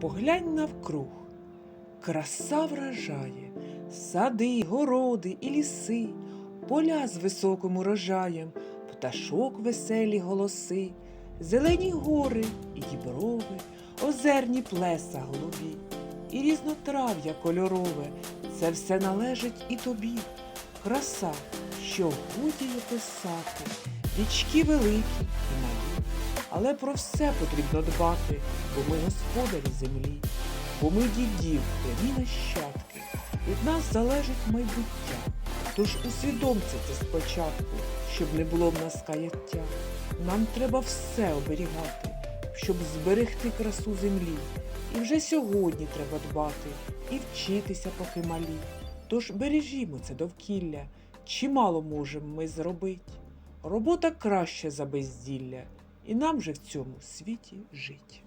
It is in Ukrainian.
Поглянь навкруг, краса вражає, сади, городи і ліси, поля з високим урожаєм, пташок веселі голоси, зелені гори і діброви, озерні плеса голубі, і різнотрав'я кольорове, це все належить і тобі. Краса, що годі описати, річки великі. Але про все потрібно дбати, бо ми господарі землі, бо ми дідів, прямі нащадки. Від нас залежить майбуття. Тож усвідомте це спочатку, щоб не було в нас каяття. Нам треба все оберігати, щоб зберегти красу землі. І вже сьогодні треба дбати і вчитися поки малі. Тож бережімо це довкілля, чимало можемо ми зробити. Робота краще за безділля, і нам же в цьому світі жить.